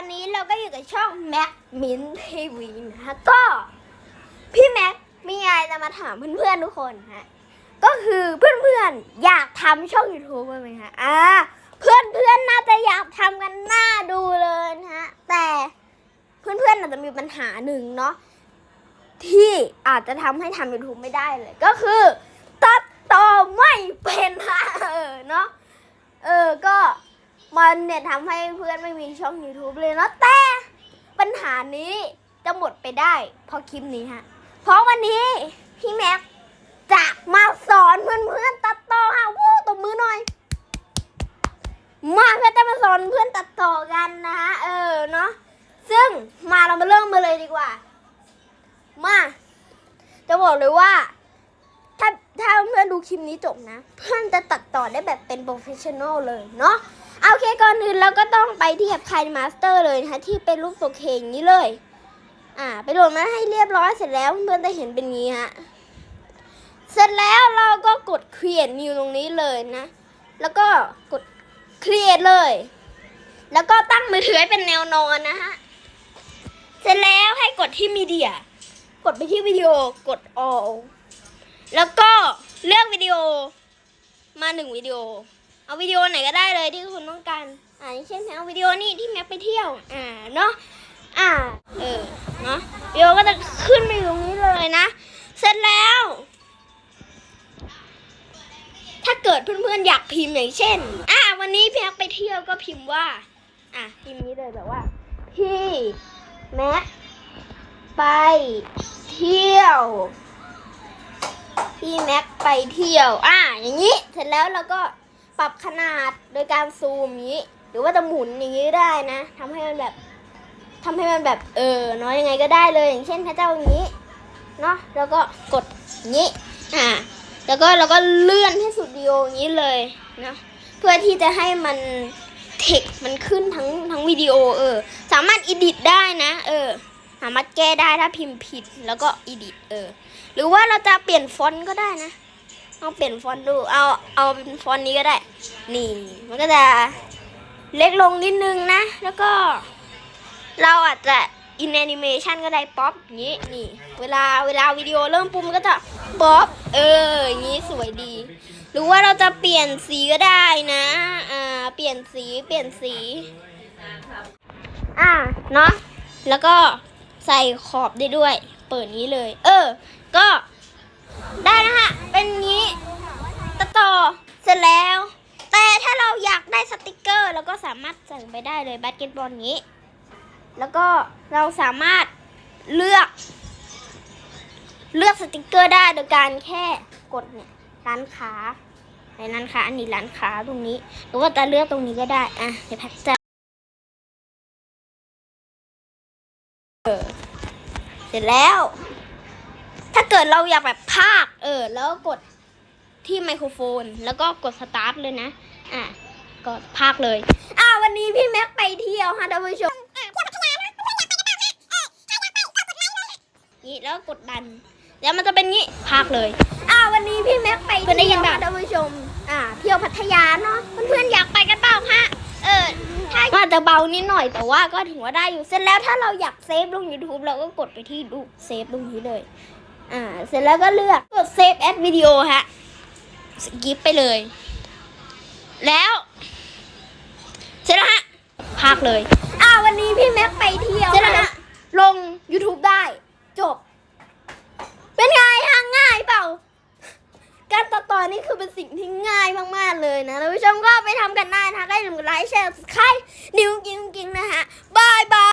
อนนี้เราก็อยู่กับช่องแม็กมินทีวีนะคะก็พี่แม็กมีอะไรจะมาถามเพื่อนๆทุกคนฮะก็คือเพื่อนๆอยากทำช่อง YouTube ไหมคะอ่าเพื่อนๆน่าจะอยากทำกันหน้าดูเลยนะฮะแต่เพื่อนๆอาจจะมีปัญหาหนึ่งเนาะที่อาจจะทำให้ทำ YouTube ไม่ได้เลย ก็คือตัดต่อไม่เป็นฮะเออเนาะเออก็ มันเนี่ยทำให้เพื่อนไม่มีช่อง YouTube เลยเนาะแต่ปัญหานี้จะหมดไปได้ เพราะคลิปนี้ฮะ เพราะวันนี้พี่แม็กจะมาสอนเพื่อนๆตัดต่อฮะวู้ตบมือหน่อย มาเพื่อจะมาสอนเพื่อนตัดต่อกันนะฮะเออเนาะซึ่งมาเรามาเริ่มมาเลยดีกว่า มา จะบอกเลยว่า ถ้าถ้าเพื่อนดูคลิปนี้จบนะ เพื่อนจะตัดต่อได้แบบเป็นโปรเฟชชั่นอลเลยเนาะ เอาโอเคก่อนอื่นเราก็ต้องไปที่แอปคายมาสเตอร์เลยนะคะที่เป็นรูปตัวเคอย่างนี้เลย อ่า ไปโหลดมาให้เรียบร้อยเสร็จแล้วเพื่อนจะเห็นเป็นงี้ฮะ เสร็จแล้วเราก็กด create new ตรงนี้เลยนะ แล้วก็กด create เลย แล้วก็ตั้งมือถือให้เป็นแนวนอนนะฮะ เสร็จแล้วให้กดที่มีเดีย กดไปที่วิดีโอกด all แล้วก็เลือกวิดีโอมาหนึ่งวิดีโอ เอาวิดีโอไหนก็ได้เลยที่คุณต้องการอ่าอย่างเช่นเอาวิดีโอนี่ที่แม็กไปเที่ยว อ่าเนาะอ่าเออเนาะวิดีโอก็จะขึ้นมาอยู่ตรงนี้เลยนะ เสร็จแล้ว ถ้าเกิดเพื่อนๆอยากพิมพ์อย่างเช่น อ่าวันนี้แม็กไปเที่ยวก็พิมพ์ว่า อะพิมพ์นี้เลยแบบว่า พี่แม็กไปเที่ยว พี่แม็กไปเที่ยว อ่าอย่างนี้ เสร็จแล้วเราก็ ปรับขนาดโดยการซูมอย่างนี้ หรือว่าจะหมุนอย่างนี้ได้นะทำให้มันแบบทำให้มันแบบเออเนาะยังไงก็ได้เลย อย่างเช่นพระเจ้าอย่างนี้เนาะแล้วก็กดอย่างนี้อ่าแล้วก็เราก็เลื่อนให้สุดวิดีโออย่างนี้เลยนะเพื่อที่จะให้มันเทคมันขึ้นทั้งทั้งวิดีโอเออ สามารถอิดิทได้นะ เออ สามารถแก้ได้ถ้าพิมพ์ผิดแล้วก็อิดิทเออ หรือว่าเราจะเปลี่ยนฟอนต์ก็ได้นะ เอาเปลี่ยนฟอนต์ดู เอาเอาเป็นฟอนต์นี้ก็ได้ นี่ มันก็จะเล็กลงนิดนึงนะ แล้วก็ เราอาจจะอินแอนิเมชันก็ได้ป๊อปอย่างนี้นี่ เวลาเวลาวิดีโอเริ่มปุ่มนก็จะป๊อปเอออย่างนี้สวยดี หรือว่าเราจะเปลี่ยนสีก็ได้นะอ่าเปลี่ยนสีเปลี่ยนสี อ่าเนาะแล้วก็ใส่ขอบได้ด้วย เปิดนี้เลย เออ ก็ ได้นะคะเป็นงี้ตต่อเสร็จแล้ว แต่ถ้าเราอยากได้สติกเกอร์เราก็สามารถใส่งไปได้เลยบาสเกตบอลนี้ แล้วก็เราสามารถเลือก เลือกสติกเกอร์ได้โดยการแค่กดเนี่ยร้านค้าในร้านค้าอันนี้ร้านค้าตรงนี้ หรือว่าจะเลือกตรงนี้ก็ได้อะเดี๋ยวแพ็คจะเสร็จแล้ว เกิดเราอยากแบบภาค เออ แล้วกดที่ไมโครโฟน แล้วก็กดสตาร์ทเลยนะ อะกดภาคเลย อ่าวันนี้พี่แม็กไปเที่ยวฮะท่านผู้ชมนี่แล้วกดดัน แล้วมันจะเป็นงี้พากเลย อ่าวันนี้พี่แม็กไปเพื่อนได้ยินเที่ยวเปล่าค่ะท่านผู้ชม อ่า เที่ยวพัทยาเนาะเพื่อนๆอยากไปกันเปล่าฮะเออถ้าอาจจะเบานิดหน่อยแต่ว่าก็ถือว่าได้อยู่เสร็จแล้วถ้าเราอยากเซฟลง YouTube เราก็กดไปที่รูเซฟตรงนี้เลย อ่า เสร็จแล้วก็เลือกกดเซฟแอดวิดีโอฮะสกิปไปเลย แล้ว เสร็จแล้วฮะพากเลย อ่าวันนี้พี่แม็กไปเที่ยวเสร็จแล้วฮะลง YouTube ได้ จบ เป็นไงฮะง่ายเปล่า การตัดต่อนี่คือเป็นสิ่งที่ง่ายมาก ๆ เลยนะท่านผู้ชมก็ไปทำกันได้นะคะได้หนึ่งไลค์แชร์ใครนิ้วกิ้งกิ้งนะฮะบายบาย